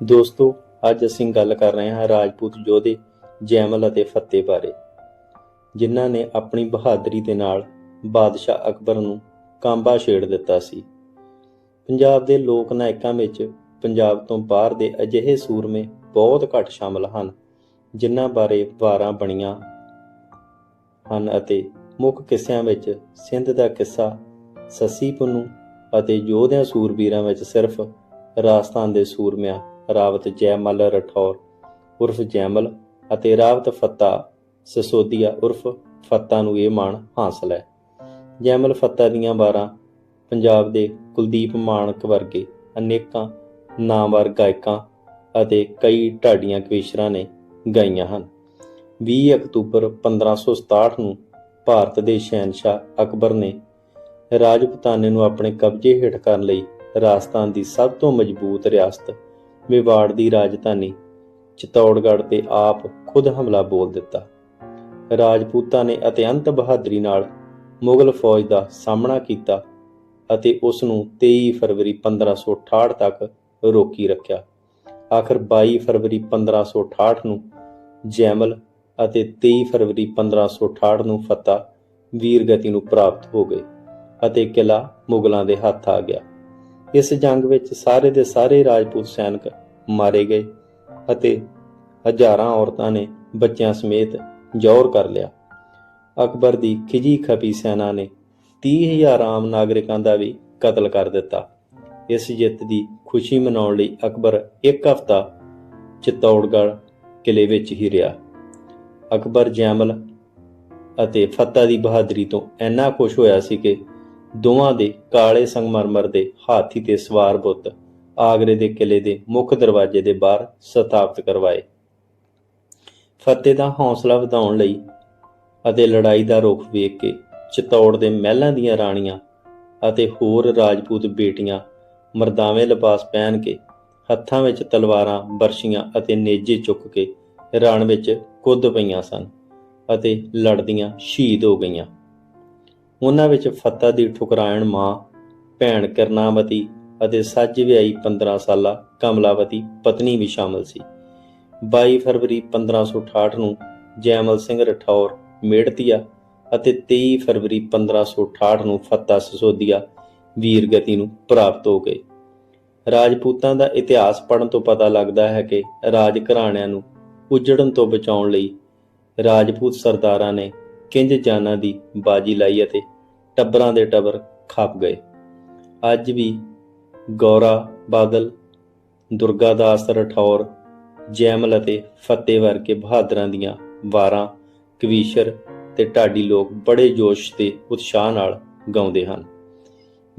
ਦੋਸਤੋ, ਅੱਜ ਅਸੀਂ ਗੱਲ ਕਰ ਰਹੇ ਹਾਂ ਰਾਜਪੂਤ ਯੋਧੇ ਜੈਮਲ ਅਤੇ ਫਤਿਹ ਬਾਰੇ, ਜਿਨ੍ਹਾਂ ਨੇ ਆਪਣੀ ਬਹਾਦਰੀ ਦੇ ਨਾਲ ਬਾਦਸ਼ਾਹ ਅਕਬਰ ਨੂੰ ਕਾਂਬਾ ਛੇੜ ਦਿੱਤਾ ਸੀ। ਪੰਜਾਬ ਦੇ ਲੋਕ ਨਾਇਕਾਂ ਵਿੱਚ ਪੰਜਾਬ ਤੋਂ ਬਾਹਰ ਦੇ ਅਜਿਹੇ ਸੂਰਮੇ ਬਹੁਤ ਘੱਟ ਸ਼ਾਮਲ ਹਨ, ਜਿਨ੍ਹਾਂ ਬਾਰੇ ਵਾਰਾਂ ਬਣੀਆਂ ਹਨ ਅਤੇ ਮੁੱਖ ਕਿੱਸਿਆਂ ਵਿੱਚ ਸਿੰਧ ਦਾ ਕਿੱਸਾ, ਸੱਸੀ ਪੁੰਨੂ ਅਤੇ ਯੋਧਿਆਂ ਸੂਰਬੀਰਾਂ ਵਿੱਚ ਸਿਰਫ ਰਾਜਸਥਾਨ ਦੇ ਸੂਰਮਿਆਂ ਰਾਵਤ ਜੈਮਲ ਰਠੌਰ, ਉਰਫ ਜੈਮਲ ਅਤੇ ਰਾਵਤ ਫੱਤਾ ਸਸੋਦੀਆ ਉਰਫ ਫੱਤਾ ਨੂੰ ਇਹ ਮਾਣ ਹਾਸਲ ਹੈ। ਜੈਮਲ ਫੱਤਾ ਦੀਆਂ ਵਾਰਾਂ ਪੰਜਾਬ ਦੇ ਕੁਲਦੀਪ ਮਾਨਕ ਵਰਗੇ ਅਨੇਕਾਂ ਨਾਮਵਰ ਗਾਇਕਾਂ ਅਤੇ ਕਈ ਢਾਡੀਆਂ ਕਵੀਸ਼ਰਾਂ ਨੇ ਗਾਈਆਂ ਹਨ। 20 ਅਕਤੂਬਰ 1567 ਨੂੰ ਭਾਰਤ ਦੇ ਸ਼ਹਿਨशाह ਅਕਬਰ ਨੇ ਰਾਜਪੂਤਾਨੇ ਨੂੰ ਆਪਣੇ ਕਬਜ਼ੇ ਹੇਠ ਕਰਨ ਲਈ ਰਾਜਸਥਾਨ ਦੀ ਸਭ ਤੋਂ ਮਜ਼ਬੂਤ ਰਿਆਸਤ ਮੇਵਾੜ ਦੀ ਰਾਜਧਾਨੀ ਚਿਤੌੜਗੜ੍ਹ ਤੇ ਆਪ ਖੁਦ ਹਮਲਾ ਬੋਲ ਦਿੱਤਾ। ਰਾਜਪੂਤਾਂ ਨੇ ਅਤਿਅੰਤ ਬਹਾਦਰੀ ਨਾਲ ਮੁਗਲ ਫੌਜ ਦਾ ਸਾਹਮਣਾ ਕੀਤਾ ਅਤੇ ਉਸ ਨੂੰ 23 ਫਰਵਰੀ 1568 ਤੱਕ ਰੋਕੀ ਰੱਖਿਆ। ਆਖਰ 22 ਫਰਵਰੀ 1568 ਨੂੰ ਜੈਮਲ ਅਤੇ 23 ਫਰਵਰੀ 1568 ਨੂੰ ਫਤਿਹ ਵੀਰਗਤੀ ਨੂੰ ਪ੍ਰਾਪਤ ਹੋ ਗਏ ਅਤੇ ਕਿਲਾ ਮੁਗਲਾਂ ਦੇ ਹੱਥ ਆ ਗਿਆ। ਇਸ ਜੰਗ ਵਿੱਚ ਸਾਰੇ ਦੇ ਸਾਰੇ ਰਾਜਪੂਤ ਸੈਨਿਕ ਮਾਰੇ ਗਏ ਅਤੇ ਹਜ਼ਾਰਾਂ ਔਰਤਾਂ ਨੇ ਬੱਚਿਆਂ ਸਮੇਤ ਜ਼ੋਰ ਕਰ ਲਿਆ। ਅਕਬਰ ਦੀ ਖਿਜੀ ਖਪੀ ਸੈਨਾ ਨੇ 30000 ਆਮ ਨਾਗਰਿਕਾਂ ਦਾ ਵੀ ਕਤਲ ਕਰ ਦਿੱਤਾ। ਇਸ ਜਿੱਤ ਦੀ ਖੁਸ਼ੀ ਮਨਾਉਣ ਲਈ ਅਕਬਰ ਇੱਕ ਹਫ਼ਤਾ ਚਿਤੌੜਗੜ੍ਹ ਕਿਲੇ ਵਿੱਚ ਹੀ ਰਿਹਾ। ਅਕਬਰ ਜੈਮਲ ਅਤੇ ਫਤਿਹ ਦੀ ਬਹਾਦਰੀ ਤੋਂ ਇੰਨਾ ਖੁਸ਼ ਹੋਇਆ ਸੀ ਕਿ ਦੋਵਾਂ ਦੇ ਕਾਲੇ ਸੰਗਮਰਮਰ ਦੇ ਹਾਥੀ ਤੇ ਸਵਾਰ ਬੁੱਤ ਆਗਰੇ ਦੇ ਕਿਲੇ ਦੇ ਮੁੱਖ ਦਰਵਾਜ਼ੇ ਦੇ ਬਾਹਰ ਸਥਾਪਿਤ ਕਰਵਾਏ। ਫਤਿਹ ਦਾ ਹੌਸਲਾ ਵਧਾਉਣ ਲਈ ਅਤੇ ਲੜਾਈ ਦਾ ਰੁਖ ਵੇਖ ਕੇ ਚਿਤੌੜ ਦੇ ਮਹਿਲਾਂ ਦੀਆਂ ਰਾਣੀਆਂ ਅਤੇ ਹੋਰ ਰਾਜਪੂਤ ਬੇਟੀਆਂ ਮਰਦਾਵੇਂ ਲਿਬਾਸ ਪਹਿਨ ਕੇ ਹੱਥਾਂ ਵਿੱਚ ਤਲਵਾਰਾਂ, ਬਰਸ਼ੀਆਂ ਅਤੇ ਨੇਜੇ ਚੁੱਕ ਕੇ ਰਣ ਵਿੱਚ ਕੁੱਦ ਪਈਆਂ ਸਨ ਅਤੇ ਲੜਦੀਆਂ ਸ਼ਹੀਦ ਹੋ ਗਈਆਂ। ਉਹਨਾਂ ਵਿੱਚ ਫਤਿਹ ਦੀ ਠੁਕਰਾਇਣ ਮਾਂ, ਭੈਣ ਕਰਨਾਵਤੀ ਅਤੇ ਸੱਜ ਵਿਆਹੀ 15 ਸਾਲਾ ਕਮਲਾਵਤੀ ਪਤਨੀ ਵੀ ਸ਼ਾਮਲ ਸੀ। 22 ਫਰਵਰੀ 1568 ਨੂੰ ਜੈਮਲ ਸਿੰਘ ਰਠੌਰ, ਮੇੜਤੀਆ ਅਤੇ 23 ਫਰਵਰੀ 1568 ਨੂੰ ਫੱਤਾ ਸਸੋਦੀਆ ਵੀਰਗਤੀ ਨੂੰ ਪ੍ਰਾਪਤ ਹੋ ਗਏ। ਰਾਜਪੂਤਾਂ ਦਾ ਇਤਿਹਾਸ ਪੜ੍ਹਨ ਤੋਂ ਪਤਾ ਲੱਗਦਾ ਹੈ ਕਿ ਰਾਜ ਘਰਾਣਿਆਂ ਨੂੰ ਉਜੜਨ ਤੋਂ ਬਚਾਉਣ ਲਈ ਰਾਜਪੂਤ ਸਰਦਾਰਾਂ ਨੇ ਕਿੰਜ ਜਾਨਾਂ ਦੀ ਬਾਜੀ ਲਾਈ ਅਤੇ ਟੱਬਰਾਂ ਦੇ ਟੱਬਰ ਖੱਪ ਗਏ। ਅੱਜ ਵੀ ਗੌਰਾ ਬਾਦਲ ਦੁਰਗਾਦਾਸ ਰਠੌਰ, ਜੈਮਲ ਅਤੇ ਫਤਿਹ ਵਰਗੇ ਬਹਾਦਰਾਂ ਦੀਆਂ ਵਾਰਾਂ, ਕਵੀਸ਼ਰ ਤੇ ਢਾਡੀ ਲੋਕ ਬੜੇ ਜੋਸ਼ ਤੇ ਉਤਸ਼ਾਹ ਨਾਲ ਗਾਉਂਦੇ ਹਨ।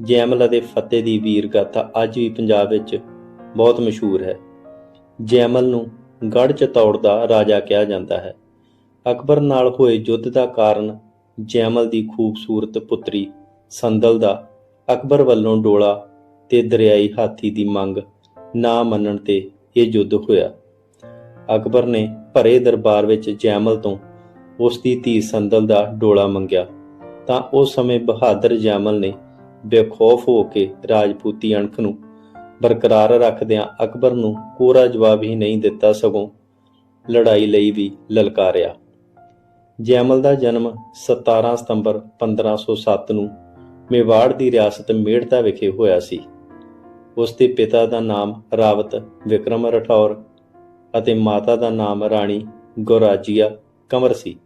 ਜੈਮਲ ਅਤੇ ਫਤਿਹ ਦੀ ਵੀਰ ਗਾਥਾ ਅੱਜ ਵੀ ਪੰਜਾਬ ਵਿੱਚ ਬਹੁਤ ਮਸ਼ਹੂਰ ਹੈ। ਜੈਮਲ ਨੂੰ ਗੜ੍ਹ ਚਤੌੜ ਦਾ ਰਾਜਾ ਕਿਹਾ ਜਾਂਦਾ ਹੈ। ਅਕਬਰ ਨਾਲ ਹੋਏ ਯੁੱਧ ਦਾ ਕਾਰਨ ਜੈਮਲ ਦੀ ਖੂਬਸੂਰਤ ਪੁੱਤਰੀ ਸੰਦਲ ਦਾ ਅਕਬਰ ਵੱਲੋਂ ਡੋਲਾ ਤੇ ਦਰਿਆਈ ਹਾਥੀ ਦੀ ਮੰਗ ਨਾ ਮੰਨਣ ਤੇ ਇਹ ਯੁੱਧ ਹੋਇਆ। ਅਕਬਰ ਨੇ ਭਰੇ ਦਰਬਾਰ ਵਿੱਚ ਜੈਮਲ ਤੋਂ ਉਸ ਦੀ ਧੀ ਸੰਦਲ ਦਾ ਡੋਲਾ ਮੰਗਿਆ। ਤਾਂ ਉਸ ਸਮੇਂ ਬਹਾਦਰ ਜੈਮਲ ਨੇ ਬੇਖੌਫ ਹੋ ਕੇ ਰਾਜਪੂਤੀ ਅਣਖ ਨੂੰ ਬਰਕਰਾਰ ਰੱਖਦਿਆਂ ਅਕਬਰ ਨੂੰ ਕੋਰਾ ਜਵਾਬ ਹੀ ਨਹੀਂ ਦਿੱਤਾ ਸਗੋਂ ਲੜਾਈ ਲਈ ਵੀ ਲਲਕਾਰਿਆ। ਜੈਮਲ ਦਾ ਜਨਮ 17 ਸਤੰਬਰ 1507 ਨੂੰ ਮੇਵਾੜ ਦੀ ਰਿਆਸਤ ਮੇੜਤਾ ਵਿਖੇ ਹੋਇਆ ਸੀ। ਉਸ ਦੇ ਪਿਤਾ ਦਾ ਨਾਮ ਰਾਵਤ ਵਿਕਰਮ ਰਠੌਰ ਅਤੇ ਮਾਤਾ ਦਾ ਨਾਮ ਰਾਣੀ ਗੁਰਾਜੀਆ ਕੰਵਰ ਸੀ।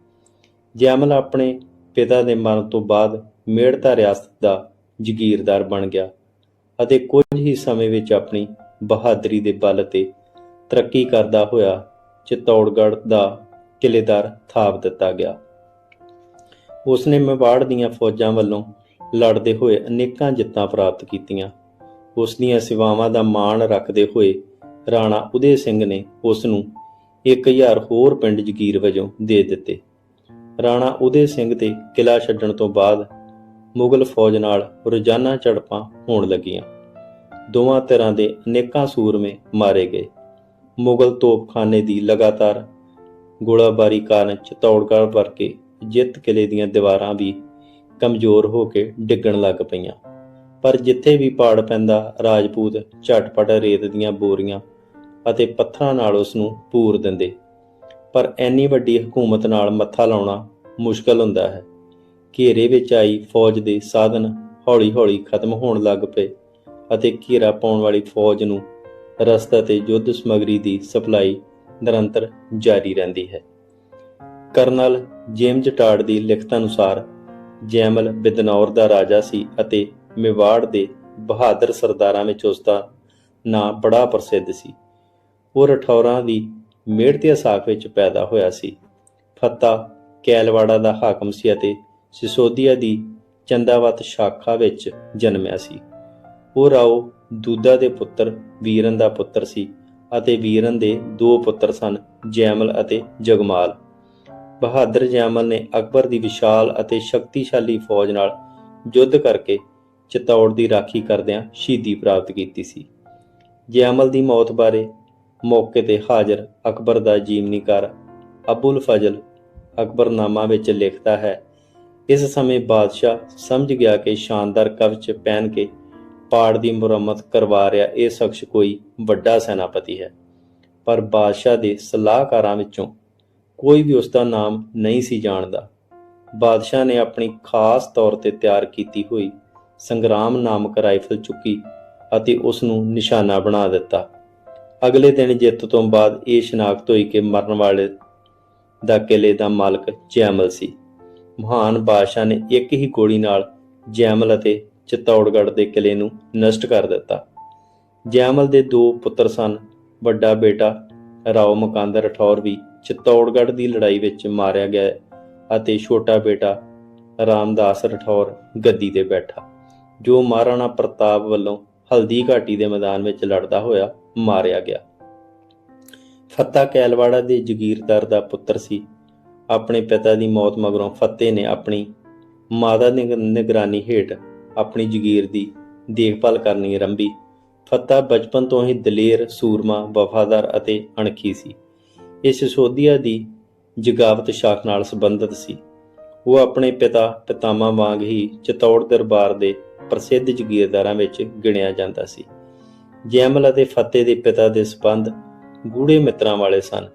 ਜੈਮਲ ਆਪਣੇ ਪਿਤਾ ਦੇ ਮਰਨ ਤੋਂ ਬਾਅਦ ਮੇੜਤਾ ਰਿਆਸਤ ਦਾ ਜ਼ਗੀਰਦਾਰ ਬਣ ਗਿਆ ਅਤੇ ਕੁਝ ਹੀ ਸਮੇਂ ਵਿੱਚ ਆਪਣੀ ਬਹਾਦਰੀ ਦੇ ਬਲ ਤੇ ਤਰੱਕੀ ਕਰਦਾ ਹੋਇਆ ਚਿਤੌੜਗੜ੍ਹ ਦਾ ਕਿਲੇਦਾਰ ਥਾਪ ਦਿੱਤਾ ਗਿਆ। ਉਸ ਨੇ ਮੇਵਾੜ ਦੀਆਂ ਫੌਜਾਂ ਵੱਲੋਂ ਲੜਦੇ ਹੋਏ ਅਨੇਕਾਂ ਜਿੱਤਾਂ ਪ੍ਰਾਪਤ ਕੀਤੀਆਂ। ਉਸ ਦੀਆਂ ਸੇਵਾਵਾਂ ਦਾ ਮਾਣ ਰੱਖਦੇ ਹੋਏ ਰਾਣਾ ਉਦੇ ਸਿੰਘ ਨੇ ਉਸ ਨੂੰ 1000 ਹੋਰ ਪਿੰਡ ਜਗੀਰ ਵਜੋਂ ਦੇ ਦਿੱਤੇ। ਰਾਣਾ ਉਦੇ ਸਿੰਘ ਦੇ ਕਿਲਾ ਛੱਡਣ ਤੋਂ ਬਾਅਦ ਮੁਗਲ ਫੌਜ ਨਾਲ ਰੋਜ਼ਾਨਾ ਝੜਪਾਂ ਹੋਣ ਲੱਗੀਆਂ। ਦੋਵਾਂ ਧਿਰਾਂ ਦੇ ਅਨੇਕਾਂ ਸੂਰਮੇ ਮਾਰੇ ਗਏ। ਮੁਗਲ ਤੋਪਖਾਨੇ ਦੀ ਲਗਾਤਾਰ ਗੋਲਾਬਾਰੀ ਕਾਰਨ ਚਤੌੜਗੜ੍ਹ ਵਰਗੇ ਜਿੱਤ ਕਿਲੇ ਦੀਆਂ ਦੀਵਾਰਾਂ ਵੀ ਕਮਜ਼ੋਰ ਹੋ ਕੇ ਡਿੱਗਣ ਲੱਗ ਪਈਆਂ। ਪਰ ਜਿੱਥੇ ਵੀ ਪਾੜ ਪੈਂਦਾ, ਰਾਜਪੂਤ ਝਟਪਟ ਰੇਤ ਦੀਆਂ ਬੋਰੀਆਂ ਅਤੇ ਪੱਥਰਾਂ ਨਾਲ ਉਸ ਨੂੰ ਪੂਰ ਦਿੰਦੇ। ਪਰ ਐਨੀ ਵੱਡੀ ਹਕੂਮਤ ਨਾਲ ਮੱਥਾ ਲਾਉਣਾ ਮੁਸ਼ਕਲ ਹੁੰਦਾ ਹੈ। ਘੇਰੇ ਵਿੱਚ ਆਈ ਫੌਜ ਦੇ ਸਾਧਨ ਹੌਲੀ-ਹੌਲੀ ਖਤਮ ਹੋਣ ਲੱਗ ਪਏ ਅਤੇ ਘੇਰਾ ਪਾਉਣ ਵਾਲੀ ਫੌਜ ਨੂੰ ਰਸਤਾ ਤੇ ਯੁੱਧ ਸਮਗਰੀ ਦੀ ਸਪਲਾਈ ਨਿਰੰਤਰ ਜਾਰੀ ਰਹਿੰਦੀ ਹੈ। ਕਰਨਲ ਜੇਮਜ਼ ਟਾਡ ਦੀ ਲਿਖਤ ਅਨੁਸਾਰ, ਜੈਮਲ ਬਿਦਨੌਰ ਦਾ ਰਾਜਾ ਸੀ ਅਤੇ ਮੇਵਾੜ ਦੇ ਬਹਾਦਰ ਸਰਦਾਰਾਂ ਵਿੱਚ ਉਸ ਦਾ ਨਾਂ ਬੜਾ ਪ੍ਰਸਿੱਧ ਸੀ। ਉਹ ਰਠੌਰਾਂ ਦੀ ਮੇੜਤੀਆ ਸਾਖ ਵਿੱਚ ਪੈਦਾ ਹੋਇਆ ਸੀ। ਫੱਤਾ ਕੈਲਵਾੜਾ ਦਾ ਹਾਕਮ ਸੀ ਅਤੇ ਸਿਸੋਦੀਆ ਦੀ ਚੰਦਾਵਤ ਸ਼ਾਖਾ ਵਿੱਚ ਜਨਮਿਆ ਸੀ। ਉਹ ਰਾਓ ਦੂਦਾ ਦੇ ਪੁੱਤਰ, ਵੀਰਨ ਦਾ ਪੁੱਤਰ ਸੀ। ਅਤੇ ਵੀਰਨ ਦੇ ਦੋ ਪੁੱਤਰ ਸਨ, ਜੈਮਲ ਅਤੇ ਜਗਮਾਲ। ਬਹਾਦਰ ਜੈਮਲ ਨੇ ਅਕਬਰ ਦੀ ਵਿਸ਼ਾਲ ਅਤੇ ਸ਼ਕਤੀਸ਼ਾਲੀ ਫੌਜ ਨਾਲ ਯੁੱਧ ਕਰਕੇ ਚਿਤੌੜ ਦੀ ਰਾਖੀ ਕਰਦਿਆਂ ਸ਼ਹੀਦੀ ਪ੍ਰਾਪਤ ਕੀਤੀ ਸੀ। ਜੈਮਲ ਦੀ ਮੌਤ ਬਾਰੇ ਮੌਕੇ ਤੇ ਹਾਜ਼ਰ ਅਕਬਰ ਦਾ ਜੀਵਨੀਕਾਰ ਅਬੁਲ ਫਜ਼ਲ ਅਕਬਰਨਾਮਾ ਵਿੱਚ ਲਿਖਦਾ ਹੈ। ਇਸ ਸਮੇਂ ਬਾਦਸ਼ਾਹ ਸਮਝ ਗਿਆ ਕਿ ਸ਼ਾਨਦਾਰ ਕਵਚ ਪਹਿਨ ਕੇ ਪਾੜ ਦੀ ਮੁਰੰਮਤ ਕਰਵਾ ਰਿਹਾ ਇਹ ਸ਼ਖਸ ਕੋਈ ਵੱਡਾ ਸੈਨਾਪਤੀ ਹੈ। ਪਰ ਬਾਦਸ਼ਾਹ ਦੇ ਸਲਾਹਕਾਰਾਂ ਵਿੱਚੋਂ ਕੋਈ ਵੀ ਉਸ ਦਾ ਨਾਮ ਨਹੀਂ ਸੀ ਜਾਣਦਾ। ਬਾਦਸ਼ਾਹ ਨੇ ਆਪਣੀ ਖਾਸ ਤੌਰ ਤੇ ਤਿਆਰ ਕੀਤੀ ਹੋਈ ਸੰਗਰਾਮ ਨਾਮਕ ਰਾਈਫਲ ਚੁੱਕੀ ਅਤੇ ਉਸ ਨੂੰ ਨਿਸ਼ਾਨਾ ਬਣਾ ਦਿੱਤਾ। ਅਗਲੇ ਦਿਨ ਜਿੱਤ ਤੋਂ ਬਾਅਦ ਇਹ ਸ਼ਨਾਖਤ ਹੋਈ ਕਿ ਮਰਨ ਵਾਲੇ ਦਾ ਕਿਲੇ ਦਾ ਮਾਲਕ ਜੈਮਲ ਸੀ। ਮਹਾਨ ਬਾਦਸ਼ਾਹ ਨੇ ਇੱਕ ਹੀ ਗੋਲੀ ਨਾਲ ਜੈਮਲ ਅਤੇ ਚਿਤੌੜਗੜ੍ਹ ਦੇ ਕਿਲੇ ਨੂੰ ਨਸ਼ਟ ਕਰ ਦਿੱਤਾ। ਜੈਮਲ ਦੇ ਦੋ ਪੁੱਤਰ ਸਨ, ਵੱਡਾ ਬੇਟਾ ਰਾਓ ਮਕੰਦ ਰਠੌਰ ਵੀ ਚਿਤੌੜਗੜ੍ਹ ਦੀ ਲੜਾਈ ਵਿੱਚ ਮਾਰਿਆ ਗਿਆ ਅਤੇ ਛੋਟਾ ਬੇਟਾ ਰਾਮਦਾਸ ਰਠੌਰ ਗੱਦੀ ਤੇ ਬੈਠਾ। ਜੋ ਮਹਾਰਾਣਾ ਪ੍ਰਤਾਪ ਵੱਲੋਂ ਹਲਦੀ ਘਾਟੀ ਦੇ ਮੈਦਾਨ ਵਿੱਚ ਲੜਦਾ ਹੋਇਆ ਮਾਰਿਆ ਗਿਆ। ਫੱਤਾ ਕੈਲਵਾੜਾ ਦੇ ਜਗੀਰਦਾਰ ਦਾ ਪੁੱਤਰ ਸੀ। ਆਪਣੇ ਪਿਤਾ ਦੀ ਮੌਤ ਮਗਰੋਂ ਫੱਤੇ ਨੇ ਆਪਣੀ ਮਾਤਾ ਦੀ ਨਿਗਰਾਨੀ ਹੇਠ ਆਪਣੀ ਜਗੀਰ ਦੀ ਦੇਖਭਾਲ ਕਰਨੀ ਆਰੰਭੀ। ਫੱਤਾ ਬਚਪਨ ਤੋਂ ਹੀ ਦਲੇਰ, ਸੂਰਮਾ, ਵਫਾਦਾਰ ਅਤੇ ਅਣਖੀ ਸੀ। ਇਹ ਸੋਧੀਆ ਦੀ ਜਗਾਵਤ ਸ਼ਾਖ ਨਾਲ ਸੰਬੰਧਿਤ ਸੀ। ਉਹ ਆਪਣੇ ਪਿਤਾ, ਪਿਤਾਮਾ ਵਾਂਗ ਹੀ ਚਤੌੜ ਦਰਬਾਰ ਦੇ ਪ੍ਰਸਿੱਧ ਜਗੀਰਦਾਰਾਂ ਵਿੱਚ ਗਿਣਿਆ ਜਾਂਦਾ ਸੀ। ਜੈਮਲ ਅਤੇ ਫਤਿਹ ਦੇ ਪਿਤਾ ਦੇ ਸਬੰਧ ਗੂੜੇ ਮਿੱਤਰਾਂ ਵਾਲੇ ਸਨ।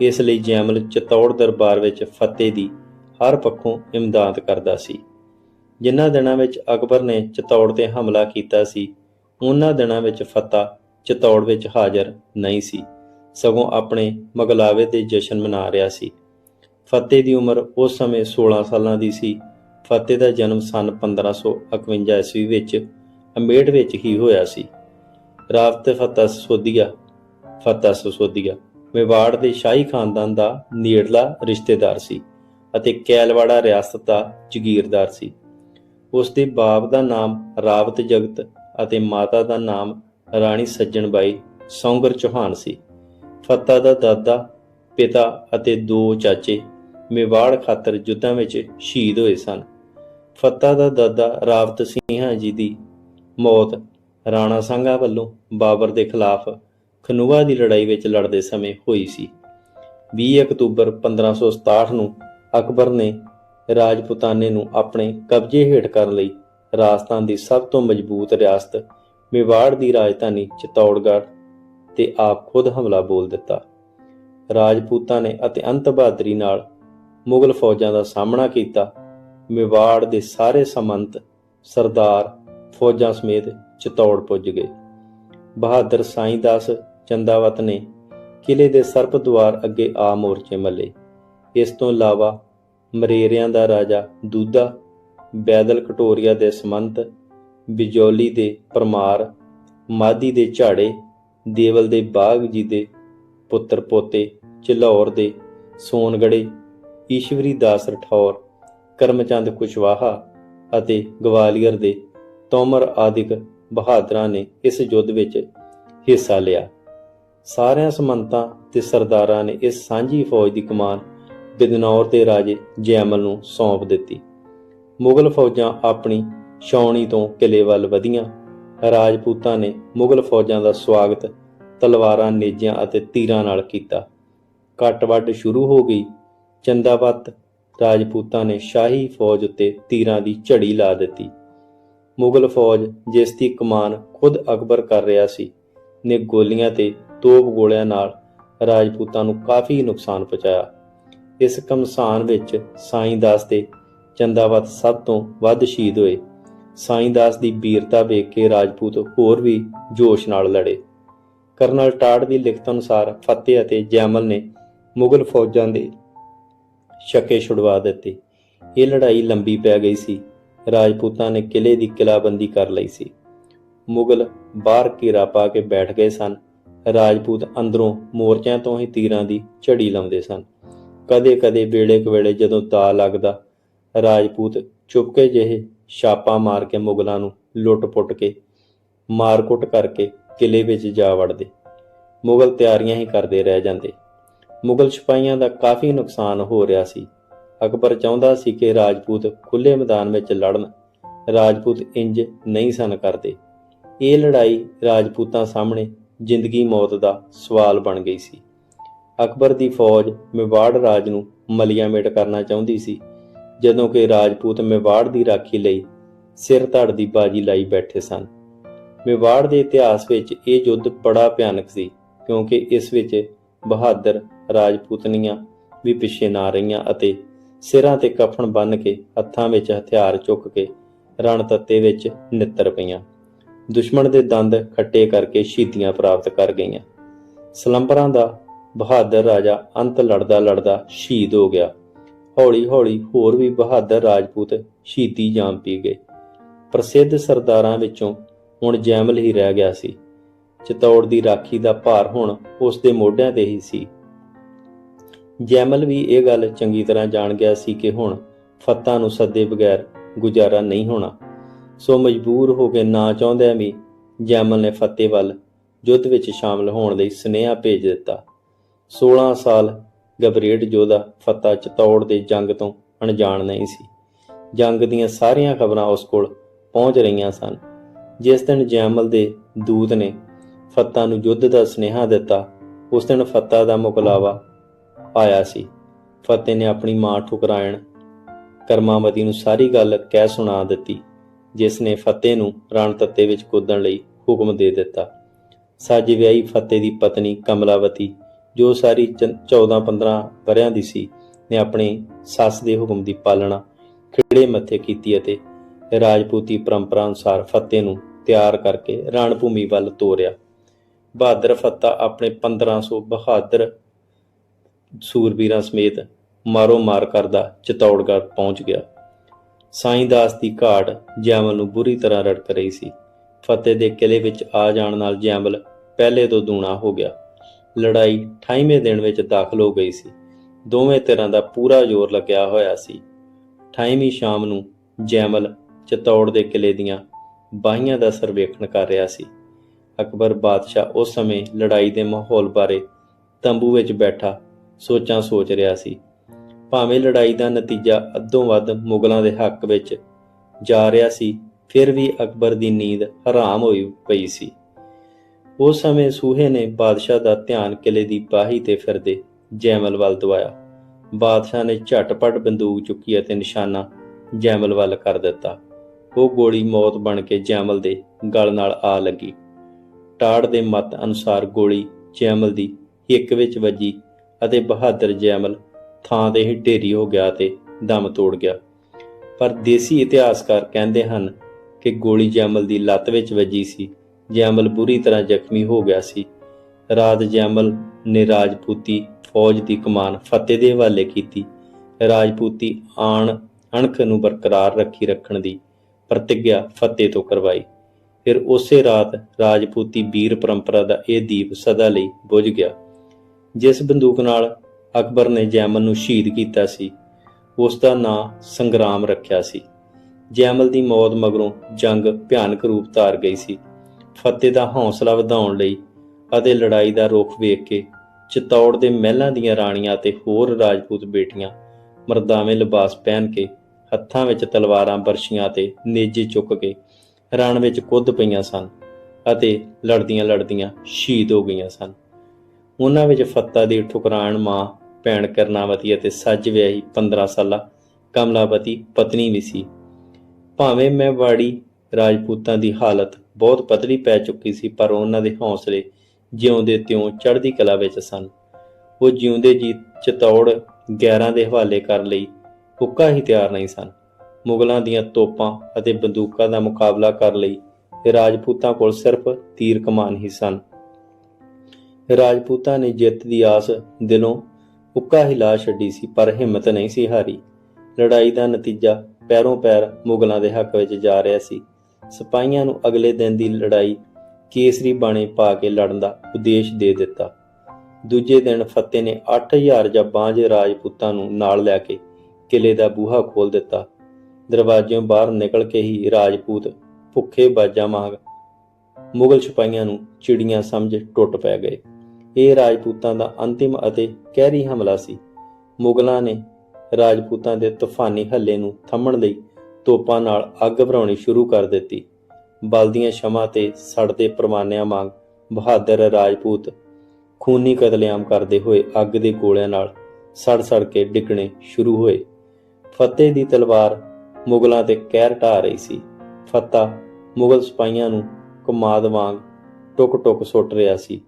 ਇਸ ਲਈ ਜੈਮਲ ਚਤੌੜ ਦਰਬਾਰ ਵਿੱਚ ਫਤਿਹ ਦੀ ਹਰ ਪੱਖੋਂ ਇਮਦਾਦ ਕਰਦਾ ਸੀ। ਜਿਨ੍ਹਾਂ ਦਿਨਾਂ ਵਿੱਚ ਅਕਬਰ ਨੇ ਚਤੌੜ ਤੇ ਹਮਲਾ ਕੀਤਾ ਸੀ, ਉਹਨਾਂ ਦਿਨਾਂ ਵਿੱਚ ਫਤਿਹ ਚਤੌੜ ਵਿੱਚ ਹਾਜ਼ਰ ਨਹੀਂ ਸੀ। ਸਗੋਂ ਆਪਣੇ ਮਗਲਾਵੇ ਦੇ ਜਸ਼ਨ ਮਨਾ ਰਿਹਾ ਸੀ। ਫਤਿਹ ਦੀ ਉਮਰ ਉਸ ਸਮੇਂ 16 ਸਾਲਾਂ ਦੀ ਸੀ। ਫਤਿਹ ਦਾ ਜਨਮ ਸਨ 1551 ਈਸਵੀ ਵਿੱਚ ਅਮੇਠ ਵਿੱਚ ਹੀ ਹੋਇਆ ਸੀ। ਰਾਵਤ ਫਤਿਹ ਸੋਧੀਆ ਫਤਿਹ ਸੋਧੀਆ, ਮੇਵਾੜ ਦੇ ਸ਼ਾਹੀ ਖਾਨਦਾਨ ਦਾ ਨੇੜਲਾ ਰਿਸ਼ਤੇਦਾਰ ਸੀ ਅਤੇ ਕੈਲਵਾੜਾ ਰਿਆਸਤ ਦਾ ਜਗੀਰਦਾਰ ਸੀ। ਉਸ ਦੇ ਬਾਪ ਦਾ ਨਾਮ ਰਾਵਤ ਜਗਤ ਅਤੇ ਮਾਤਾ ਦਾ ਨਾਮ ਰਾਣੀ ਸੱਜਣ ਬਾਈ ਸੌਂਗਰ ਚੌਹਾਨ ਸੀ। ਫਤਿਹ ਦਾ ਦਾਦਾ, ਪਿਤਾ ਅਤੇ ਦੋ ਚਾਚੇ ਮੇਵਾੜ ਖਾਤਰ ਯੁੱਧਾਂ ਵਿੱਚ ਸ਼ਹੀਦ ਹੋਏ ਸਨ। ਫਤਿਹ ਦਾ ਦਾਦਾ ਰਾਵਤ ਸਿੰਘਾਂ ਜੀ ਦੀ ਮੌਤ ਰਾਣਾ ਸੰਘਾ ਵੱਲੋਂ ਬਾਬਰ ਦੇ ਖਿਲਾਫ ਖਨੂਆ ਦੀ ਲੜਾਈ ਵਿੱਚ ਲੜਦੇ ਸਮੇਂ ਹੋਈ ਸੀ। 20 ਅਕਤੂਬਰ 1567 ਨੂੰ ਅਕਬਰ ਨੇ ਰਾਜਪੂਤਾਨੇ ਨੂੰ ਆਪਣੇ ਕਬਜ਼ੇ ਹੇਠ ਕਰਨ ਲਈ ਰਾਜਸਥਾਨ ਦੀ ਸਭ ਤੋਂ ਮਜ਼ਬੂਤ ਰਿਆਸਤ ਮੇਵਾੜ ਦੀ ਰਾਜਧਾਨੀ ਚਿਤੌੜਗੜ੍ਹ ਤੇ ਆਪ ਖੁਦ ਹਮਲਾ ਬੋਲ ਦਿੱਤਾ। ਰਾਜਪੂਤਾਂ ਨੇ ਅਤਿਅੰਤ ਬਹਾਦਰੀ ਨਾਲ ਮੁਗਲ ਫੌਜਾਂ ਦਾ ਸਾਹਮਣਾ ਕੀਤਾ। ਮੇਵਾੜ ਦੇ ਸਾਰੇ ਸਮੰਤ, ਸਰਦਾਰ, ਫੌਜਾਂ ਸਮੇਤ ਚਿਤੌੜ ਪੁੱਜ ਗਏ। ਬਹਾਦਰ ਸਾਈਂ ਦਾਸ ਚੰਦਾਵਤ ਨੇ ਕਿਲੇ ਦੇ ਸਰਪ ਦੁਆਰ ਅੱਗੇ ਆ ਮੋਰਚੇ ਮੱਲੇ। ਇਸ ਤੋਂ ਇਲਾਵਾ ਮਰੇਰਿਆਂ ਦਾ ਰਾਜਾ ਦੂਦਾ, ਬੈਦਲ ਕਟੋਰੀਆ ਦੇ ਸਮੰਤ, ਬਿਜੋਲੀ ਦੇ ਪਰਮਾਰ, ਮਾਦੀ ਦੇ ਝਾੜੇ, ਦੇਵਲ ਦੇ ਬਾਗ ਜੀ ਦੇ ਪੁੱਤਰ ਪੋਤੇ, ਚਲੌਰ ਦੇ ਸੋਨਗੜੇ, ਈਸ਼ਵਰੀ ਦਾਸ ਰਠੌਰ, ਕਰਮਚੰਦ ਕੁਸ਼ਵਾਹਾ ਅਤੇ ਗਵਾਲੀਅਰ ਦੇ ਤੋਮਰ ਆਦਿਕ ਬਹਾਦਰਾਂ ਨੇ ਇਸ ਯੁੱਧ ਵਿੱਚ ਹਿੱਸਾ ਲਿਆ। ਸਾਰਿਆਂ ਸਮੰਤਾਂ ਤੇ ਸਰਦਾਰਾਂ ਨੇ ਇਸ ਸਾਂਝੀ ਫੌਜ ਦੀ ਕਮਾਨ ਬਿਦਨੌਰ ਦੇ ਰਾਜੇ ਜੈਮਲ ਨੂੰ ਸੌਂਪ ਦਿੱਤੀ। ਮੁਗਲ ਫੌਜਾਂ ਆਪਣੀ ਛਾਉਣੀ ਤੋਂ ਕਿਲੇ ਵੱਲ ਵਧੀਆਂ। ਰਾਜਪੂਤਾਂ ਨੇ ਮੁਗਲ ਫੌਜਾਂ ਦਾ ਸਵਾਗਤ ਤਲਵਾਰਾਂ ਨੇਜਾਂ ਅਤੇ ਤੀਰਾਂ ਨਾਲ ਕੀਤਾ। ਕੱਟ-ਵੱਢ ਸ਼ੁਰੂ ਹੋ ਗਈ। ਚੰਦਾਵਤ ਰਾਜਪੂਤਾਂ ਨੇ ਸ਼ਾਹੀ ਫੌਜ ਉੱਤੇ ਤੀਰਾਂ ਦੀ ਝੜੀ ਲਾ ਦਿੱਤੀ। ਮੁਗਲ ਫੌਜ ਜਿਸ ਦੀ ਕਮਾਨ ਖੁਦ ਅਕਬਰ ਕਰ ਰਿਹਾ ਸੀ, ਨੇ ਗੋਲੀਆਂ ਤੇ ਤੋਪ ਗੋਲਿਆਂ ਨਾਲ ਰਾਜਪੂਤਾਂ ਨੂੰ ਕਾਫੀ ਨੁਕਸਾਨ ਪਹੁੰਚਾਇਆ। ਇਸ ਕਮਸਾਨ ਵਿੱਚ ਸਾਈਂ ਦਾਸ ਦੇ ਚੰਦਾਵਤ ਸਭ ਤੋਂ ਵੱਧ ਸ਼ਹੀਦ ਹੋਏ। ਸਾਈਂ ਦਾਸ ਦੀ ਵੀਰਤਾ ਵੇਖ ਕੇ ਰਾਜਪੂਤ ਹੋਰ ਵੀ ਜੋਸ਼ ਨਾਲ ਲੜੇ। ਕਰਨਲ ਟਾੜ ਦੀ ਲਿਖਤ ਅਨੁਸਾਰ ਫਤਿਹ ਅਤੇ ਜੈਮਲ ਨੇ ਮੁਗਲ ਫੌਜਾਂ ਦੇ ਸ਼ੱਕੇ ਛੁਡਵਾ ਦਿੱਤੇ। ਇਹ ਲੜਾਈ ਲੰਬੀ ਪੈ ਗਈ ਸੀ। ਰਾਜਪੂਤਾਂ ਨੇ ਕਿਲੇ ਦੀ ਕਿਲਾਬੰਦੀ ਕਰ ਲਈ ਸੀ। ਮੁਗਲ ਬਾਹਰ ਘੇਰਾ ਪਾ ਕੇ ਬੈਠ ਗਏ ਸਨ। ਰਾਜਪੂਤ ਅੰਦਰੋਂ ਮੋਰਚਿਆਂ ਤੋਂ ਹੀ ਤੀਰਾਂ ਦੀ ਝੜੀ ਲਾਉਂਦੇ ਸਨ। ਕਦੇ-ਕਦੇ ਵੇਲੇ ਕਵੇਲੇ ਜਦੋਂ ਤਾ ਲੱਗਦਾ, ਰਾਜਪੂਤ ਚੁਪਕੇ ਜਿਹੇ ਛਾਪਾ ਮਾਰ ਕੇ ਮੁਗਲਾਂ ਨੂੰ ਲੁੱਟ-ਪੁੱਟ ਕੇ ਮਾਰ-ਕੁੱਟ ਕਰਕੇ ਕਿਲੇ ਵਿੱਚ ਜਾ ਵੜਦੇ। ਮੁਗਲ ਤਿਆਰੀਆਂ ਹੀ ਕਰਦੇ ਰਹਿ ਜਾਂਦੇ। ਮੁਗਲ ਸਿਪਾਹੀਆਂ ਦਾ ਕਾਫੀ ਨੁਕਸਾਨ ਹੋ ਰਿਹਾ ਸੀ। ਅਕਬਰ ਚਾਹੁੰਦਾ ਸੀ ਕਿ ਰਾਜਪੂਤ ਖੁੱਲੇ ਮੈਦਾਨ ਵਿੱਚ ਲੜਨ। ਰਾਜਪੂਤ ਇੰਜ ਨਹੀਂ ਸਨ ਕਰਦੇ। ਇਹ ਲੜਾਈ ਰਾਜਪੂਤਾਂ ਸਾਹਮਣੇ ਜ਼ਿੰਦਗੀ ਮੌਤ ਦਾ ਸਵਾਲ ਬਣ ਗਈ ਸੀ। ਅਕਬਰ ਦੀ ਫੌਜ ਮੇਵਾੜ ਰਾਜ ਨੂੰ ਮਲੀਆਮੇਟ ਕਰਨਾ ਚਾਹੁੰਦੀ ਸੀ। ਜਦੋਂ ਕਿ ਰਾਜਪੂਤ ਮੇਵਾੜ ਦੀ ਰਾਖੀ ਲਈ ਸਿਰ ਧੜ ਦੀ ਬਾਜੀ ਲਾਈ ਬੈਠੇ ਸਨ। ਮੇਵਾੜ ਦੇ ਇਤਿਹਾਸ ਵਿੱਚ ਇਹ ਯੁੱਧ ਬੜਾ ਭਿਆਨਕ ਸੀ, ਕਿਉਂਕਿ ਇਸ ਵਿੱਚ ਬਹਾਦਰ ਰਾਜਪੂਤਨੀਆਂ ਵੀ ਪਿੱਛੇ ਨਾ ਰਹੀਆਂ ਅਤੇ ਸਿਰਾਂ ਤੇ ਕਫਨ ਬੰਨ੍ਹ ਕੇ ਹੱਥਾਂ ਵਿੱਚ ਹਥਿਆਰ ਚੁੱਕ ਕੇ ਰਣ ਤੱਤੇ ਵਿੱਚ ਨਿੱਤਰ ਪਈਆਂ। ਦੁਸ਼ਮਣ ਦੇ ਦੰਦ ਖੱਟੇ ਕਰਕੇ ਸ਼ਹੀਦੀਆਂ ਪ੍ਰਾਪਤ ਕਰ ਗਈਆਂ। ਸਲੰਬਰਾਂ ਦਾ ਬਹਾਦਰ ਰਾਜਾ ਅੰਤ ਲੜਦਾ ਲੜਦਾ ਸ਼ਹੀਦ ਹੋ ਗਿਆ। ਹੌਲੀ ਹੌਲੀ ਹੋਰ ਵੀ ਬਹਾਦਰ ਰਾਜਪੂਤ ਸ਼ਹੀਦੀ ਜਾਮ ਪੀ ਗਏ। ਪ੍ਰਸਿੱਧ ਸਰਦਾਰਾਂ ਵਿੱਚੋਂ ਹੁਣ ਜੈਮਲ ਹੀ ਰਹਿ ਗਿਆ ਸੀ। ਚਤੌੜ ਦੀ ਰਾਖੀ ਦਾ ਭਾਰ ਹੁਣ ਉਸ ਦੇ ਮੋਢਿਆਂ ਤੇ ਹੀ ਸੀ। ਜੈਮਲ ਵੀ ਇਹ ਗੱਲ ਚੰਗੀ ਤਰ੍ਹਾਂ ਜਾਣ ਗਿਆ ਸੀ ਕਿ ਹੁਣ ਫੱਤਾਂ ਨੂੰ ਸੱਦੇ ਬਗੈਰ ਗੁਜ਼ਾਰਾ ਨਹੀਂ ਹੋਣਾ। ਸੋ ਮਜਬੂਰ ਹੋ ਕੇ ਨਾ ਚਾਹੁੰਦਿਆਂ ਵੀ ਜੈਮਲ ਨੇ ਫੱਤੇ ਵੱਲ ਯੁੱਧ ਵਿੱਚ ਸ਼ਾਮਲ ਹੋਣ ਲਈ ਸੁਨੇਹਾ ਭੇਜ ਦਿੱਤਾ। 16 ਸਾਲ ਗਬਰੇਟ ਜੋਧਾ ਫੱਤਾ ਚਤੌੜ ਦੇ ਜੰਗ ਤੋਂ ਅਣਜਾਣ ਨਹੀਂ ਸੀ। ਜੰਗ ਦੀਆਂ ਸਾਰੀਆਂ ਖਬਰਾਂ ਉਸ ਕੋਲ ਪਹੁੰਚ ਰਹੀਆਂ ਸਨ। ਜਿਸ ਦਿਨ ਜੈਮਲ ਦੇ ਦੂਤ ਨੇ ਫੱਤਾ ਨੂੰ ਯੁੱਧ ਦਾ ਸੁਨੇਹਾ ਦਿੱਤਾ, ਉਸ ਦਿਨ ਫੱਤਾ ਦਾ ਮੁਕਲਾਵਾ ਆਇਆ ਸੀ। ਫਤਿਹ ਨੇ ਆਪਣੀ ਮਾਂ ਠੁਕਰਾਇਣ ਕਰਮਾਵਤੀ ਨੂੰ ਸਾਰੀ ਗੱਲ ਕਹਿ ਸੁਣਾ ਦਿੱਤੀ, ਜਿਸ ਨੇ ਫਤਿਹ ਨੂੰ ਰਣ ਤੱਤੇ ਵਿੱਚ ਕੁੱਦਣ ਲਈ ਹੁਕਮ ਦੇ ਦਿੱਤਾ। ਸੱਜ ਵਿਆਹੀ ਫਤਿਹ ਦੀ ਪਤਨੀ ਕਮਲਾਵਤੀ ਜੋ ਸਾਰੀ 14-15 ਵਰਿਆਂ ਦੀ ਸੀ, ਨੇ ਆਪਣੀ ਸੱਸ ਦੇ ਹੁਕਮ ਦੀ ਪਾਲਣਾ ਖਿੜੇ ਮੱਥੇ ਕੀਤੀ ਅਤੇ ਰਾਜਪੂਤੀ ਪਰੰਪਰਾ ਅਨੁਸਾਰ ਫਤਿਹ ਨੂੰ ਤਿਆਰ ਕਰਕੇ ਰਣ ਭੂਮੀ ਵੱਲ ਤੋਰਿਆ। ਬਹਾਦਰ ਫੱਤਾ ਆਪਣੇ 1500 ਬਹਾਦਰ ਸੂਰਬੀਰਾਂ ਸਮੇਤ ਮਾਰੋ ਮਾਰ ਕਰਦਾ ਚਤੌੜਗੜ੍ਹ ਪਹੁੰਚ ਗਿਆ। ਸਾਈਂ ਦਾਸ ਦੀ ਘਾਟ ਜੈਮਲ ਨੂੰ ਬੁਰੀ ਤਰ੍ਹਾਂ ਰੜਕ ਰਹੀ ਸੀ। ਫਤਿਹ ਦੇ ਕਿਲੇ ਵਿੱਚ ਆ ਜਾਣ ਨਾਲ ਜੈਮਲ ਪਹਿਲੇ ਤੋਂ ਦੂਣਾ ਹੋ ਗਿਆ। ਲੜਾਈ 28ਵੇਂ ਦਿਨ ਵਿੱਚ ਦਾਖਲ ਹੋ ਗਈ ਸੀ। ਦੋਵੇਂ ਧਿਰਾਂ ਦਾ ਪੂਰਾ ਜ਼ੋਰ ਲੱਗਿਆ ਹੋਇਆ ਸੀ। 28ਵੀਂ ਸ਼ਾਮ ਨੂੰ ਜੈਮਲ ਚਤੌੜ ਦੇ ਕਿਲੇ ਦੀਆਂ ਬਾਹੀਆਂ ਦਾ ਸਰਵੇਖਣ ਕਰ ਰਿਹਾ ਸੀ। ਅਕਬਰ ਬਾਦਸ਼ਾਹ ਉਸ ਸਮੇਂ ਲੜਾਈ ਦੇ ਮਾਹੌਲ ਬਾਰੇ ਤੰਬੂ ਵਿੱਚ ਬੈਠਾ ਸੋਚਾਂ ਸੋਚ ਰਿਹਾ ਸੀ। ਭਾਵੇਂ ਲੜਾਈ ਦਾ ਨਤੀਜਾ ਅੱਧੋਂ ਵੱਧ ਮੁਗਲਾਂ ਦੇ ਹੱਕ ਵਿੱਚ ਜਾ ਰਿਹਾ ਸੀ, ਫਿਰ ਵੀ ਅਕਬਰ ਦੀ ਨੀਂਦ ਹਰਾਮ ਹੋਈ ਪਈ ਸੀ। ਉਸ ਸਮੇਂ ਸੂਹੇ ਨੇ ਬਾਦਸ਼ਾਹ ਦਾ ਧਿਆਨ ਕਿਲੇ ਦੀ ਬਾਹੀ ਤੇ ਫਿਰਦੇ ਜੈਮਲ ਵੱਲ ਦਵਾਇਆ। ਬਾਦਸ਼ਾਹ ਨੇ ਝਟਪਟ ਬੰਦੂਕ ਚੁੱਕੀ ਅਤੇ ਨਿਸ਼ਾਨਾ ਜੈਮਲ ਵੱਲ ਕਰ ਦਿੱਤਾ। ਉਹ ਗੋਲੀ ਮੌਤ ਬਣ ਕੇ ਜੈਮਲ ਦੇ ਗਲ ਨਾਲ ਆ ਲੱਗੀ। ਟਾੜ ਦੇ ਮਤ ਅਨੁਸਾਰ ਗੋਲੀ ਜੈਮਲ ਦੀ ਹਿੱਕ ਵਿੱਚ ਵੱਜੀ ਅਤੇ ਬਹਾਦਰ ਜੈਮਲ ਥਾਂ ਤੇ ਹੀ ਢੇਰੀ ਹੋ ਗਿਆ ਤੇ ਦਮ ਤੋੜ ਗਿਆ। ਪਰ ਦੇਸੀ ਇਤਿਹਾਸਕਾਰ ਕਹਿੰਦੇ ਹਨ ਕਿ ਗੋਲੀ ਜੈਮਲ ਦੀ ਲੱਤ ਵਿੱਚ ਵੱਜੀ ਸੀ। ਜੈਮਲ ਬੁਰੀ ਤਰ੍ਹਾਂ ਜ਼ਖਮੀ ਹੋ ਗਿਆ ਸੀ। ਰਾਤ ਜੈਮਲ ਨੇ ਰਾਜਪੂਤੀ ਫੌਜ ਦੀ ਕਮਾਨ ਫਤਿਹ ਦੇ ਹਵਾਲੇ ਕੀਤੀ। ਰਾਜਪੂਤੀ ਆਣ ਅਣਖ ਨੂੰ ਬਰਕਰਾਰ ਰੱਖੀ ਰੱਖਣ ਦੀ ਪ੍ਰਤੀਗਿਆ ਫਤਿਹ ਤੋਂ ਕਰਵਾਈ। ਫਿਰ ਉਸੇ ਰਾਤ ਰਾਜਪੂਤੀ ਵੀਰ ਪਰੰਪਰਾ ਦਾ ਇਹ ਦੀਪ ਸਦਾ ਲਈ ਬੁਝ ਗਿਆ। ਜਿਸ ਬੰਦੂਕ ਨਾਲ ਅਕਬਰ ਨੇ ਜੈਮਲ ਨੂੰ ਸ਼ਹੀਦ ਕੀਤਾ ਸੀ, ਉਸ ਦਾ ਨਾਂ ਸੰਗਰਾਮ ਰੱਖਿਆ ਸੀ। ਜੈਮਲ ਦੀ ਮੌਤ ਮਗਰੋਂ ਜੰਗ ਭਿਆਨਕ ਰੂਪ ਧਾਰ ਗਈ ਸੀ। ਫਤਿਹ ਦਾ ਹੌਸਲਾ ਵਧਾਉਣ ਲਈ ਅਤੇ ਲੜਾਈ ਦਾ ਰੁਖ ਵੇਖ ਕੇ ਚਿਤੌੜ ਦੇ ਮਹਿਲਾਂ ਦੀਆਂ ਰਾਣੀਆਂ ਅਤੇ ਹੋਰ ਰਾਜਪੂਤ ਬੇਟੀਆਂ ਮਰਦਾਵੇਂ ਲਿਬਾਸ ਪਹਿਨ ਕੇ ਹੱਥਾਂ ਵਿੱਚ ਤਲਵਾਰਾਂ ਬਰਸ਼ੀਆਂ ਤੇ ਨੇਜੇ ਚੁੱਕ ਕੇ ਰਣ ਵਿੱਚ ਕੁੱਦ ਪਈਆਂ ਸਨ ਅਤੇ ਲੜਦੀਆਂ ਲੜਦੀਆਂ ਸ਼ਹੀਦ ਹੋ ਗਈਆਂ ਸਨ। ਉਹਨਾਂ ਵਿੱਚ ਫੱਤਾ ਦੀ ਠੁਕਰਾਣ ਮਾਂ ਭੈਣ ਕਰਨਾਵਤੀ ਅਤੇ ਸੱਜ ਵਿਆਹੀ 15 ਸਾਲਾ ਕਮਲਾਵਤੀ ਪਤਨੀ ਵੀ ਸੀ। ਭਾਵੇਂ ਮੈਂ ਵਾੜੀ ਰਾਜਪੂਤਾਂ ਦੀ ਹਾਲਤ ਬਹੁਤ ਪਤਲੀ ਪੈ ਚੁੱਕੀ ਸੀ, ਪਰ ਉਹਨਾਂ ਦੇ ਹੌਸਲੇ ਜਿਉਂਦੇ ਤਿਉਂ ਚੜ੍ਹਦੀ ਕਲਾ ਵਿੱਚ ਸਨ। ਉਹ ਜਿਉਂਦੇ ਜੀ ਚਤੌੜ ਗੈਰਾਂ ਦੇ ਹਵਾਲੇ ਕਰ ਲਈ ਹੁੱਕਾ ਹੀ ਤਿਆਰ ਨਹੀਂ ਸਨ। ਮੁਗਲਾਂ ਦੀਆਂ ਤੋਪਾਂ ਅਤੇ ਬੰਦੂਕਾਂ ਦਾ ਮੁਕਾਬਲਾ ਕਰ ਲਈ ਰਾਜਪੂਤਾਂ ਕੋਲ ਸਿਰਫ ਤੀਰ ਕਮਾਨ ਹੀ ਸਨ। ਰਾਜਪੂਤਾਂ ਨੇ ਜਿੱਤ ਦੀ ਆਸ ਦਿਲੋਂ ਉੱਕਾ ਹੀ ਲਾ ਛੱਡੀ ਸੀ, ਪਰ ਹਿੰਮਤ ਨਹੀਂ ਸੀ ਹਾਰੀ। ਲੜਾਈ ਦਾ ਨਤੀਜਾ ਪੈਰੋਂ ਪੈਰ ਮੁਗਲਾਂ ਦੇ ਹੱਕ ਵਿੱਚ ਜਾ ਰਿਹਾ ਸੀ। ਸਿਪਾਹੀਆਂ ਨੂੰ ਅਗਲੇ ਦਿਨ ਦੀ ਲੜਾਈ ਕੇਸਰੀ ਬਾਣੇ ਪਾ ਕੇ ਲੜਨ ਦਾ ਉਦੇਸ਼ ਦੇ ਦਿੱਤਾ। ਦੂਜੇ ਦਿਨ ਫਤਿਹ ਨੇ 8000 ਜਾਂ ਬਾਂਝ ਰਾਜਪੂਤਾਂ ਨੂੰ ਨਾਲ ਲੈ ਕੇ ਕਿਲੇ ਦਾ ਬੂਹਾ ਖੋਲ ਦਿੱਤਾ। ਦਰਵਾਜ਼ਿਓਂ ਬਾਹਰ ਨਿਕਲ ਕੇ ਹੀ ਰਾਜਪੂਤ ਭੁੱਖੇ ਬਾਜਾਂ ਵਾਂਗ ਮੁਗਲ ਸਿਪਾਹੀਆਂ ਨੂੰ ਚਿੜੀਆਂ ਸਮਝ ਟੁੱਟ ਪੈ ਗਏ। ਇਹ ਰਾਜਪੂਤਾਂ ਦਾ ਅੰਤਿਮ ਅਤੇ ਕਹਿਰੀ ਹਮਲਾ ਸੀ। ਮੁਗਲਾਂ ਨੇ ਰਾਜਪੂਤਾਂ ਦੇ ਤੂਫਾਨੀ ਹੱਲੇ ਨੂੰ ਥੰਮਣ ਲਈ ਤੋਪਾਂ ਨਾਲ ਅੱਗ ਭਰਾਉਣੀ ਸ਼ੁਰੂ ਕਰ ਦਿੱਤੀ। ਬਲਦੀਆਂ ਸ਼ਮਾ ਤੇ ਸੜਦੇ ਪਰਮਾਨਿਆਂ ਵਾਂਗ ਬਹਾਦਰ ਰਾਜਪੂਤ ਖੂਨੀ ਕਤਲੇਆਮ ਕਰਦੇ ਹੋਏ ਅੱਗ ਦੇ ਗੋਲਿਆਂ ਨਾਲ ਸੜ ਸੜ ਕੇ ਡਿੱਗਣੇ ਸ਼ੁਰੂ ਹੋਏ। ਫਤਿਹ ਦੀ ਤਲਵਾਰ ਮੁਗਲਾਂ ਤੇ ਕਹਿਰ ਢਾ ਰਹੀ ਸੀ। ਫਤਿਹ ਮੁਗਲ ਸਿਪਾਹੀਆਂ ਨੂੰ ਕਮਾਦ ਵਾਂਗ ਟੁਕ-ਟੁਕ ਸੁੱਟ ਰਿਹਾ ਸੀ।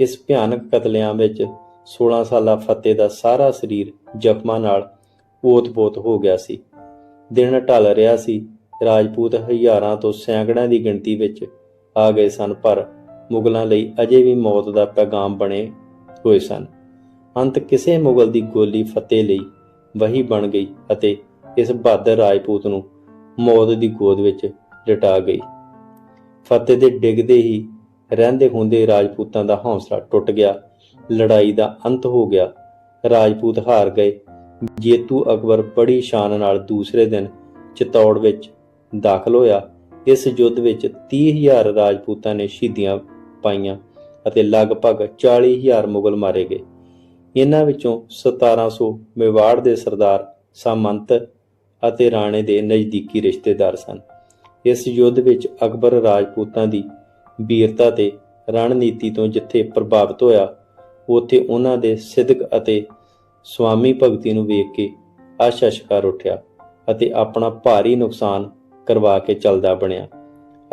ਇਸ ਭਿਆਨਕ ਕਤਲੇਆਮ ਵਿੱਚ 16 ਸਾਲਾ ਫਤਿਹ ਦਾ ਸਾਰਾ ਸਰੀਰ ਜ਼ਖਮਾਂ ਨਾਲ ਓਤ-ਪੋਤ ਹੋ ਗਿਆ ਸੀ। ਦਿਨ ਢਲ ਰਿਹਾ ਸੀ। ਰਾਜਪੂਤ ਹਜ਼ਾਰਾਂ ਤੋਂ ਸੈਂਕੜਿਆਂ ਦੀ ਗਿਣਤੀ ਵਿੱਚ ਆ ਗਏ ਸਨ, ਪਰ ਮੁਗਲਾਂ ਲਈ ਅਜੇ ਵੀ ਮੌਤ ਦਾ ਪੈਗਾਮ ਬਣੇ ਹੋਏ ਸਨ। ਅੰਤ ਕਿਸੇ ਮੁਗਲ ਦੀ ਗੋਲੀ ਫਤਿਹ ਲਈ ਵਹੀ ਬਣ ਗਈ ਅਤੇ ਇਸ ਬਹਾਦਰ ਰਾਜਪੂਤ ਨੂੰ ਮੌਤ ਦੀ ਗੋਦ ਵਿੱਚ ਲਟਾ ਗਈ। ਫਤਿਹ ਦੇ ਡਿੱਗਦੇ ਹੀ ਰਹਿੰਦੇ ਹੁੰਦੇ ਰਾਜਪੂਤਾਂ ਦਾ ਹੌਸਲਾ ਟੁੱਟ ਗਿਆ। ਲੜਾਈ ਦਾ ਅੰਤ ਹੋ ਗਿਆ। ਰਾਜਪੂਤ ਹਾਰ ਗਏ ਜੇਤੂ ਅਕਬਰ ਬੜੀ ਸ਼ਾਨ ਨਾਲ ਦੂਸਰੇ ਦਿਨ ਚਿਤੌੜ ਵਿੱਚ ਦਾਖਲ ਹੋਇਆ। ਇਸ ਯੁੱਧ ਵਿੱਚ 30000 ਰਾਜਪੂਤਾਂ ਨੇ ਸ਼ਹੀਦੀਆਂ ਪਾਈਆਂ ਅਤੇ ਲਗਭਗ 40000 ਮੁਗਲ ਮਾਰੇ ਗਏ। ਇਹਨਾਂ ਵਿੱਚੋਂ 1700 ਮੇਵਾੜ ਦੇ ਸਰਦਾਰ ਸਾਮੰਤ ਅਤੇ ਰਾਣੇ ਦੇ ਨਜ਼ਦੀਕੀ ਰਿਸ਼ਤੇਦਾਰ ਸਨ। ਇਸ ਯੁੱਧ ਵਿੱਚ ਅਕਬਰ ਰਾਜਪੂਤਾਂ ਦੀ ਵੀਰਤਾ ਤੇ ਰਣਨੀਤੀ ਤੋਂ ਜਿੱਥੇ ਪ੍ਰਭਾਵਿਤ ਹੋਇਆ, ਉੱਥੇ ਉਹਨਾਂ ਦੇ ਸਿੱਧਕ ਅਤੇ ਸੁਆਮੀ ਭਗਤੀ ਨੂੰ ਵੇਖ ਕੇ ਆਸ਼ਾ ਸ਼ਿਕਾਰ ਉੱਠਿਆ ਅਤੇ ਆਪਣਾ ਭਾਰੀ ਨੁਕਸਾਨ ਕਰਵਾ ਕੇ ਚੱਲਦਾ ਬਣਿਆ।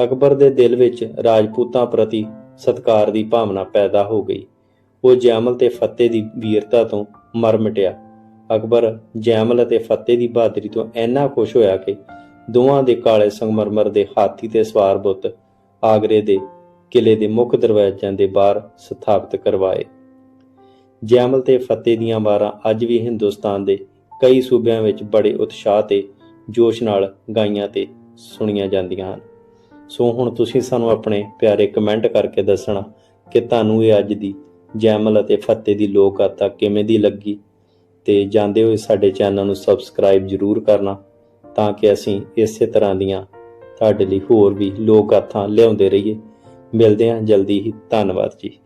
ਅਕਬਰ ਦੇ ਦਿਲ ਵਿੱਚ ਰਾਜਪੂਤਾਂ ਪ੍ਰਤੀ ਸਤਕਾਰ ਦੀ ਭਾਵਨਾ ਪੈਦਾ ਹੋ ਗਈ। ਉਹ ਜੈਮਲ ਤੇ ਫਤਿਹ ਦੀ ਵੀਰਤਾ ਤੋਂ ਮਰ ਮਿਟਿਆ। ਅਕਬਰ ਜੈਮਲ ਅਤੇ ਫਤਿਹ ਦੀ ਬਹਾਦਰੀ ਤੋਂ ਇੰਨਾ ਖੁਸ਼ ਹੋਇਆ ਕਿ ਦੋਵਾਂ ਦੇ ਕਾਲੇ ਸੰਗਮਰਮਰ ਦੇ ਹਾਥੀ ਤੇ ਸਵਾਰ ਬੁੱਤ ਆਗਰੇ ਦੇ ਕਿਲੇ ਦੇ ਮੁੱਖ ਦਰਵਾਜ਼ਿਆਂ ਦੇ ਬਾਹਰ ਸਥਾਪਿਤ ਕਰਵਾਏ। ਜੈਮਲ ਤੇ ਫਤਿਹ ਦੀਆਂ ਵਾਰਾਂ ਅੱਜ ਵੀ ਹਿੰਦੁਸਤਾਨ ਦੇ ਕਈ ਸੂਬਿਆਂ ਵਿੱਚ ਬੜੇ ਉਤਸ਼ਾਹ ਤੇ ਜੋਸ਼ ਨਾਲ ਗਾਈਆਂ ਤੇ ਸੁਣੀਆਂ ਜਾਂਦੀਆਂ ਹਨ। ਸੋ ਹੁਣ ਤੁਸੀਂ ਸਾਨੂੰ ਆਪਣੇ ਪਿਆਰੇ ਕਮੈਂਟ ਕਰਕੇ ਦੱਸਣਾ ਕਿ ਤੁਹਾਨੂੰ ਇਹ ਅੱਜ ਦੀ ਜੈਮਲ ਅਤੇ ਫਤਿਹ ਦੀ ਲੋਕ ਗਾਥਾ ਕਿਵੇਂ ਦੀ ਲੱਗੀ ਤੇ ਜਾਂਦੇ ਹੋਏ ਸਾਡੇ ਚੈਨਲ ਨੂੰ ਸਬਸਕ੍ਰਾਈਬ ਜਰੂਰ ਕਰਨਾ ਤਾਂ ਕਿ ਅਸੀਂ ਇਸੇ ਤਰ੍ਹਾਂ ਦੀਆਂ ਤੁਹਾਡੇ ਲਈ ਹੋਰ ਵੀ ਲੋਕ ਗਾਥਾ ਲਿਆਉਂਦੇ ਰਹੀਏ। ਮਿਲਦੇ ਹਾਂ ਜਲਦੀ ਹੀ। ਧੰਨਵਾਦ ਜੀ।